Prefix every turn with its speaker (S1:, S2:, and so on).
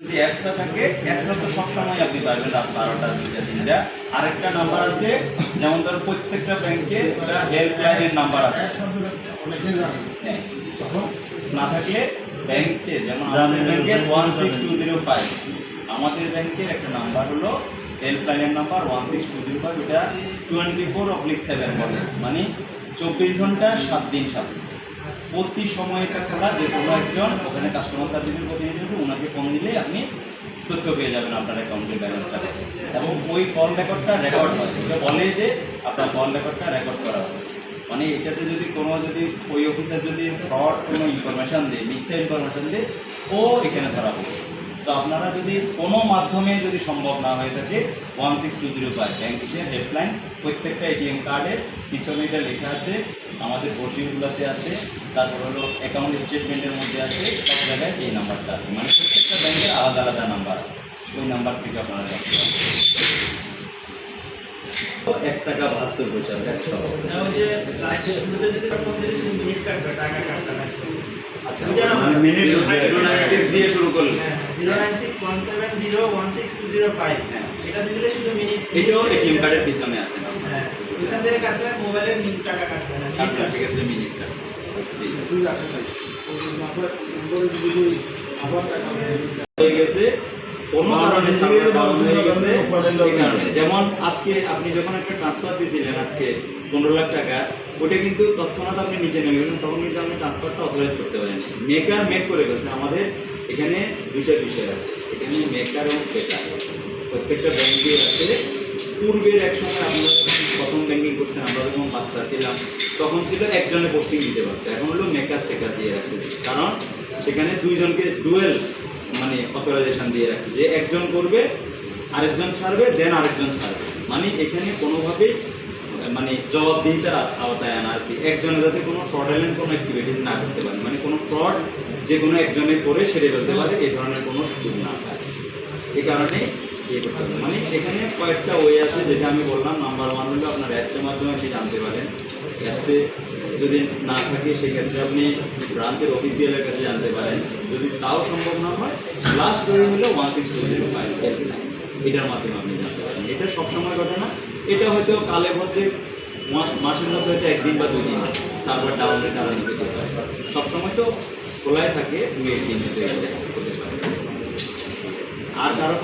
S1: যদি অ্যাপসটা থাকে অ্যাপসটা তো সবসময় আপনি পাবেন রাত বারোটা দুইটা তিনটা আরেকটা নাম্বার আছে, যেমন ধরো প্রত্যেকটা ব্যাংকে একটা হেল্পলাইনের নাম্বার আছে হ্যাঁ। না থাকলে ব্যাংকে যেমন আমাদের ব্যাংকের one six two zero five আমাদের ব্যাংকের একটা নাম্বার হলো হেল্পলাইনের number one six two zero five এটা টোয়েন্টি ফোর অবলিক সেভেন বলে মানে চব্বিশ ঘণ্টা সাত দিন সাত দিন। প্রতি সময় এটা খোলা যে কোনো একজন, ওখানে কাস্টমার সার্ভিসের প্রতিনিধি আছে ওনাকে ফোন দিলেই আপনি তথ্য পেয়ে যাবেন আপনার অ্যাকাউন্টের ব্যালেন্সটা এবং ওই কল রেকর্ডটা রেকর্ড হয়। এটা বলে যে আপনার কল রেকর্ডটা রেকর্ড করা হয় মানে এটাতে যদি কোনো যদি ওই অফিসার যদি ফ্রড কোনো ইনফরমেশান দেয়, মিথ্যা ইনফরমেশান দেয়, ও এখানে ধরা পড়বে। তো আপনারা যদি কোনো মাধ্যমে যদি সম্ভব না হয়ে থাকে one six two zero five bank হিসেবে হেল্পলাইন প্রত্যেকটা এটিএম কার্ডে পিছনে এটা লেখা আছে আমাদের বসিগুলোতে আছে তারপর হলো অ্যাকাউন্ট স্টেটমেন্টের মধ্যে আছে সব জায়গায় এই নাম্বারটা আছে। মানে প্রত্যেকটা ব্যাংকের আলাদা আলাদা নাম্বার আছে ওই নাম্বার থেকে আপনারা এক টাকা বাহাত্তর পয়সা আচ্ছা মিনিট সিক্স দিয়ে শুরু করলে
S2: zero nine six one seven zero one six two zero five
S1: হ্যাঁ।
S2: এটা দিলে শুধু মিনিট
S1: এটাও এটিএম কার্ডের পিছনে আছে।
S2: হ্যাঁ ওইখান থেকে কাটলে মোবাইলের মিনিট টাকা কাটবে না মিনিট
S1: আপনার সেক্ষেত্রে মিনিটটা ঠিক আছে টাকা গেছে কোনো কারণে সার্ভার ডাউন হয়ে গেছে। এই কারণে যেমন আজকে আপনি যখন একটা ট্রান্সফার দিয়েছিলেন আজকে পনেরো লাখ টাকা ওটা কিন্তু তৎক্ষণাৎ আপনি নিচে নেমে গেলেন তখন কিন্তু আপনি ট্রান্সফারটা অথরাইজ করতে পারেনি মেকার মেক করে ফেলছে। আমাদের এখানে দুইটা বিষয় আছে। এখানে মেকার এবং চেকার প্রত্যেকটা ব্যাংকে আছে পূর্বের এক সময় আপনারা প্রথম ব্যাংকিং করছেন আমরা যখন বাচ্চা ছিলাম তখন ছিল একজনে পোস্টিং দিতে পারতো। এখন হলো মেকার চেকার দিয়ে রাখছে কারণ সেখানে দুইজনকে ডুয়েল মানে অথরাইজেশন দিয়ে রাখছে যে একজন করবে, আরেকজন ছাড়বে দেন আরেকজন ছাড়বে। মানে এখানে কোনোভাবেই মানে জবাবদিহিতার আওতায় আনা আর কি। একজনের যাতে কোনো ফ্রডেলেন্ট কোনো অ্যাক্টিভিটিস না করতে পারে মানে কোনো ফ্রড যে কোনো একজনে করে সেরে ফেলতে পারে, এই ধরনের কোনো সুযোগ না থাকে। এই কারণে মানে এখানে কয়েকটা ওয়ে আছে যেটা আমি বললাম। নাম্বার ওয়ান হলো আপনার অ্যাপসের মাধ্যমে আপনি জানতে পারেন। অ্যাপসে যদি না থাকে, সেক্ষেত্রে আপনি ব্রাঞ্চের অফিসিয়ালের কাছে জানতে পারেন। যদি তাও সম্ভব না হয় লাস্ট ওয়ে হলো one six two zero five এটার মাধ্যমে আপনি জানতে পারেন। এটা সবসময় ঘটে না। এটা হয়তো কালে মাস মাসের মধ্যে হয়তো একদিন বা দুদিন সার্ভার ডাউনের কারণে হতে পারে। সবসময় তো খোলাই থাকে দুই একদিন হতে পারে। আর কারও